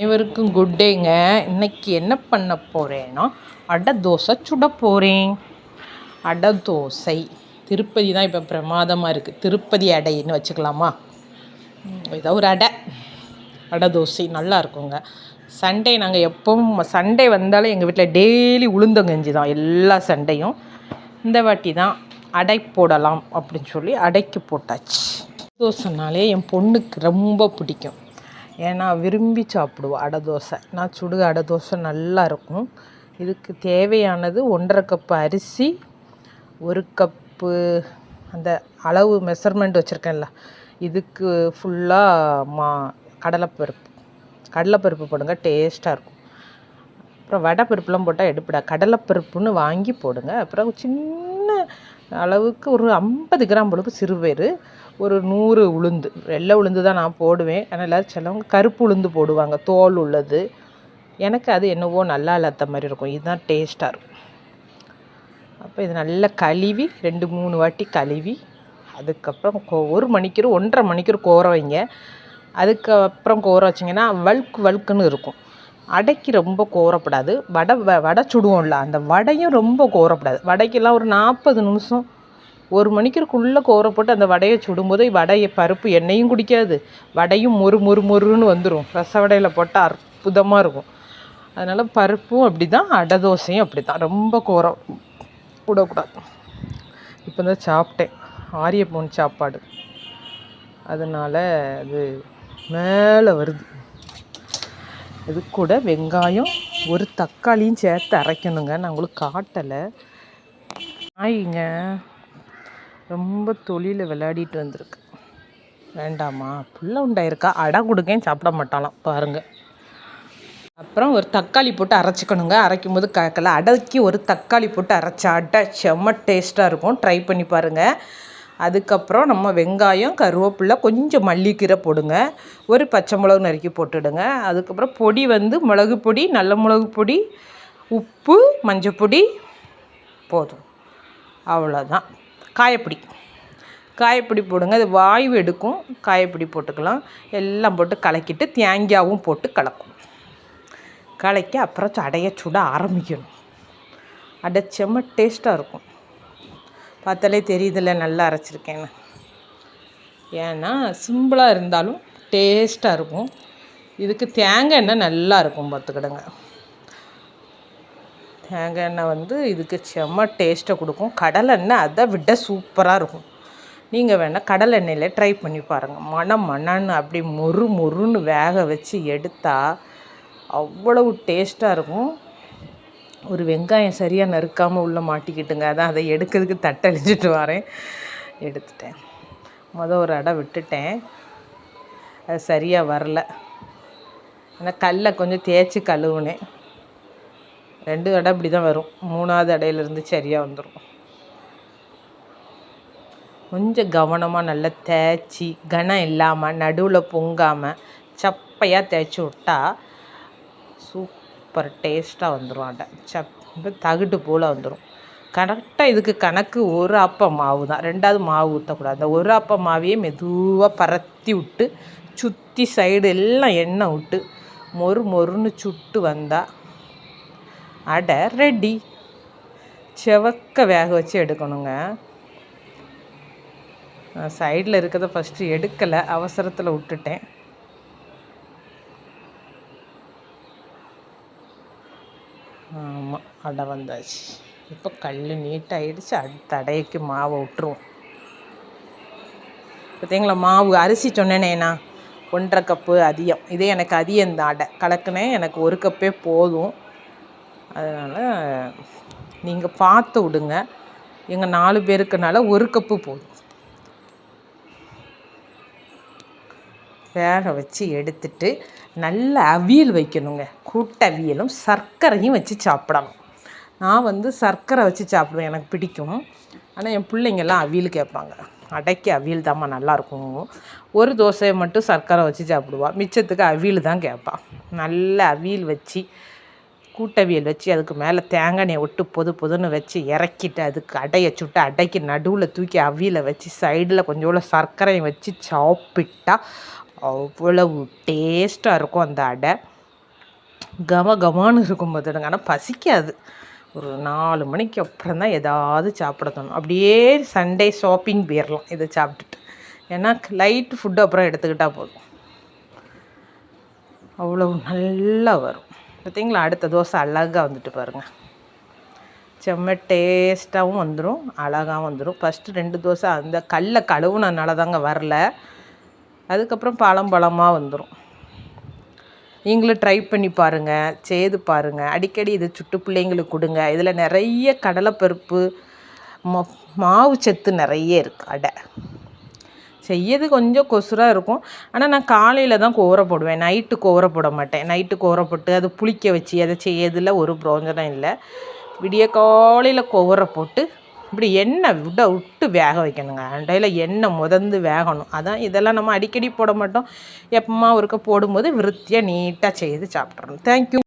அனைவருக்கும் குட் டேங்க இன்னைக்கு என்ன பண்ண போகிறேன்னா அடை தோசை சுட போகிறேன் அடை தோசை. திருப்பதி தான் இப்போ பிரமாதமாக இருக்குது திருப்பதி அடைன்னு வச்சுக்கலாமா? ஏதோ ஒரு அடை. அடை தோசை நல்லா இருக்குங்க. சண்டே நாங்கள் எப்பவும் சண்டே வந்தாலும் எங்கள் வீட்டில் டெய்லி உளுந்தங்கஞ்சி தான். எல்லா சண்டையும். இந்த வாட்டி தான் அடை போடலாம் அப்படின்னு சொல்லி அடைக்கு போட்டாச்சு. தோசைனாலே என் பொண்ணுக்கு ரொம்ப பிடிக்கும். ஏன்னா விரும்பி சாப்பிடுவா அடை தோசை. நான் சுடுக அடை தோசை நல்லா இருக்கும். இதுக்கு தேவையானது ஒன்றரை கப்பு அரிசி ஒரு கப்பு அந்த அளவு மெஷர்மெண்ட் வச்சுருக்கேன்ல இதுக்கு ஃபுல்லாக மா கடலைப்பருப்பு. கடலைப்பருப்பு போடுங்க டேஸ்ட்டாக இருக்கும். அப்புறம் வடை பருப்புலாம் போட்டால் எடுப்பிடா. கடலைப்பருப்புன்னு வாங்கி போடுங்க. அப்புறம் சின்ன அளவுக்கு ஒரு ஐம்பது கிராம் அளவுக்கு சிறுபயிறு ஒரு நூறு உளுந்து. வெள்ளை உளுந்து தான் நான் போடுவேன். ஆனால் எல்லோரும் சிலவங்க கருப்பு உளுந்து போடுவாங்க. தோல் உள்ளது. எனக்கு அது என்னவோ நல்லா இல்லாத மாதிரி இருக்கும். இதுதான் டேஸ்ட்டாக இருக்கும். அப்போ இது நல்லா கழுவி ரெண்டு மூணு வாட்டி கழுவி அதுக்கப்புறம் கோ ஒரு மணிக்கு ஒன்றரை மணிக்கு கோர வைங்க. அதுக்கப்புறம் கோர வச்சிங்கன்னா வழுக்கு வழுக்குன்னு இருக்கும். அடைக்கு ரொம்ப கோரப்படாது. வடை வ- வடை சுடுவோம்ல அந்த வடையும் ரொம்ப கோரப்படாது. வடைக்கெல்லாம் ஒரு நாற்பது நிமிஷம் ஒரு மணிக்கிறக்குள்ளே கோர போட்டு அந்த வடையை சுடும்போது வடையை பருப்பு எண்ணெயும் குடிக்காது. வடையும் மொறு மொறு மொறுன்னு வந்துடும் ரச வடையில் போட்டால் அற்புதமாக இருக்கும். அதனால் பருப்பும் அப்படி தான் அடை தோசையும் அப்படி தான் ரொம்ப கோரம். விடக்கூடாது இப்போ தான் சாப்பிட்டேன். ஆரிய சாப்பாடு. அதனால் அது மேலே வருது. இது கூட வெங்காயம் ஒரு தக்காளியும் சேர்த்து அரைக்கணுங்க. நான் உங்களுக்கு காட்டலை. நாய்ங்க ரொம்ப தொழில விளையாடிட்டு வந்திருக்கு. வேண்டாமா? புள்ள உண்டாயிருக்கா? அடை கொடுக்கேன் சாப்பிட மாட்டாலாம் பாருங்கள் அப்புறம் ஒரு தக்காளி போட்டு அரைச்சிக்கணுங்க. அரைக்கும் போது கலக்கல அடைக்கி ஒரு தக்காளி போட்டு அரைச்சாட்ட அடை செம்ம டேஸ்ட்டாக இருக்கும். ட்ரை பண்ணி பாருங்கள் அதுக்கப்புறம் நம்ம வெங்காயம் கருவேப்பிலை கொஞ்சம் மல்லிக்கீரை போடுங்க. ஒரு பச்சை மிளகு நறுக்கி போட்டுடுங்க. அதுக்கப்புறம் பொடி வந்து மிளகு பொடி நல்ல மிளகு பொடி உப்பு மஞ்சள் பொடி போதும். அவ்வளோதான் காயப்பொடி. காயப்பொடி போடுங்க. அது வாய்வு எடுக்கும். காயப்பொடி போட்டுக்கலாம். எல்லாம் போட்டு கலக்கிட்டு தேங்காயும் போட்டு கலக்கும். கலக்கி அப்புறம் அடைய சுட ஆரம்பிக்கணும். அடை செம்ம டேஸ்ட்டாக இருக்கும். பார்த்தாலே தெரியுதுல்ல நல்லா அரைச்சிருக்கேன்னு. ஏன்னா சிம்பிளாக இருந்தாலும் டேஸ்ட்டாக இருக்கும். இதுக்கு தேங்காய் எண்ணெய் நல்லா இருக்கும் பார்த்துக்கிடுங்க. தேங்காய் எண்ணெய் வந்து இதுக்கு செம்ம டேஸ்ட்டை கொடுக்கும். கடலை எண்ணெய் அதை விட சூப்பராக இருக்கும். நீங்கள் வேணால் கடலை எண்ணெயில் ட்ரை பண்ணி பாருங்கள் மனம் மணன்னு அப்படி மொறு மொறுன்னு வேக வச்சு எடுத்தால் அவ்வளவு டேஸ்ட்டாக இருக்கும். ஒரு வெங்காயம் சரியாக நறுக்காமல் உள்ளே மாட்டிக்கிட்டுங்க. அதான் அதை எடுக்கிறதுக்கு தட்டழிஞ்சிட்டு வரேன். எடுத்துட்டேன். மொதல் ஒரு அடை விட்டுட்டேன். அது சரியாக வரல. ஆனால் கல்லை கொஞ்சம் தேய்ச்சி கழுவுனேன். ரெண்டு அடை இப்படி தான் வரும். மூணாவது அடையிலேருந்து சரியாக வந்துடும் கொஞ்சம் கவனமாக நல்லா தேய்ச்சி கனம் இல்லாமல் நடுவில் பொங்காமல் சப்பையாக தேய்ச்சி விட்டா சூப்பர் டேஸ்ட்டாக வந்துடும் அடை. சப் இப்போ தகுட்டு போல் வந்துடும் கரெக்டாக இதுக்கு கணக்கு ஒரு அப்பம் மாவு தான். ரெண்டாவது மாவு ஊற்றக்கூடாது அந்த ஒரு அப்பம் மாவையே மெதுவாக பரத்தி விட்டு சுற்றி சைடு எல்லாம் எண்ணெய் விட்டு மொறு மொறுன்னு சுட்டு வந்தால் அடை ரெடி செவக்க வேக வச்சு எடுக்கணுங்க. சைடில் இருக்கிறத ஃபஸ்ட்டு எடுக்கலை அவசரத்தில் விட்டுட்டேன். ஆமாம் அடை வந்தாச்சு. இப்போ கல் நீட்டாகிடுச்சு அடுத்த அடைக்கு மாவை விட்டுருவோம். பார்த்தீங்களா மாவு அரிசி சொன்னேனேண்ணா ஒன்றரை கப்பு அதிகம். இதே எனக்கு அதிகம் இந்த அடை. கலக்குனேன் எனக்கு ஒரு கப்பே போதும். அதனால் நீங்கள் பார்த்து விடுங்க. எங்கள் நாலு பேருக்குனால ஒரு கப்பு போதும். வேக வச்சு எடுத்துட்டு நல்ல அவியல் வைக்கணுங்க. கூட்ட அவியலும் சர்க்கரையும் வச்சு சாப்பிடணும். நான் வந்து சர்க்கரை வச்சு சாப்பிடுவேன் எனக்கு பிடிக்கும். ஆனால் என் பிள்ளைங்கெல்லாம் அவியல் கேட்பாங்க. அடைக்கு அவியல் தாம்மா நல்லாயிருக்கும். ஒரு தோசையை மட்டும் சர்க்கரை வச்சு சாப்பிடுவா. மிச்சத்துக்கு அவியல் தான் கேட்பாள் நல்ல அவியல் வச்சு கூட்டவியல் வச்சு அதுக்கு மேலே தேங்காயை எண்ணெயை விட்டு பொது பொதுன்னு வச்சு இறக்கிட்டு அதுக்கு அடையை சுட்டு அடைக்கு நடுவில் தூக்கி அவியில் வச்சு சைடில் கொஞ்சோண்டு சர்க்கரையை வச்சு சாப்பிட்டா அவ்வளவு டேஸ்ட்டாக இருக்கும் அந்த அடை. கம கமான்னு இருக்கும் பார்த்துடுங்க ஆனால் பசிக்காது. ஒரு நாலு மணிக்கு அப்புறம் தான் ஏதாவது சாப்பிட தோணும். அப்படியே சண்டே ஷாப்பிங் போயிடலாம் இதை சாப்பிட்டுட்டு. ஏன்னா லைட் ஃபுட்டு அப்புறம் எடுத்துக்கிட்டால் போதும். அவ்வளோ நல்லா வரும். பார்த்தீங்களா அடுத்த தோசை அழகாக வந்துட்டு பாருங்கள் செம்ம டேஸ்ட்டாகவும் வந்துடும் அழகாகவும் வந்துடும் ஃபஸ்ட்டு ரெண்டு தோசை அந்த கல்லை கழுவுனனால தாங்க வரல. அதுக்கப்புறம் பழம் பழமாக வந்துடும் நீங்களும் ட்ரை பண்ணி பாருங்கள் செய்து பாருங்கள் அடிக்கடி இதை சுட்டு பிள்ளைங்களுக்கு கொடுங்க. இதில் நிறைய கடலைப்பருப்பு ம மாவு சத்து நிறைய இருக்குது அடை. செய்யறது கொஞ்சம் கொசுராக இருக்கும். ஆனால் நான் காலையில் தான் கோர போடுவேன். நைட்டு கோர போட மாட்டேன். நைட்டு கோர போட்டு அதை புளிக்க வச்சு அதை செய்யறதுல ஒரு பிரோஜனம் இல்லை. விடிய காலையில் கோர போட்டு இப்படி எண்ணெய் விட விட்டு வேக வைக்கணுங்க. அண்டையில் எண்ணெய் முதந்து வேகணும். அதான் இதெல்லாம் நம்ம அடிக்கடி போட மாட்டோம். எப்பமா ஒருக்க போடும்போது விருத்தியாக நீட்டாக செய்து சாப்பிட்றணும் தேங்க்யூ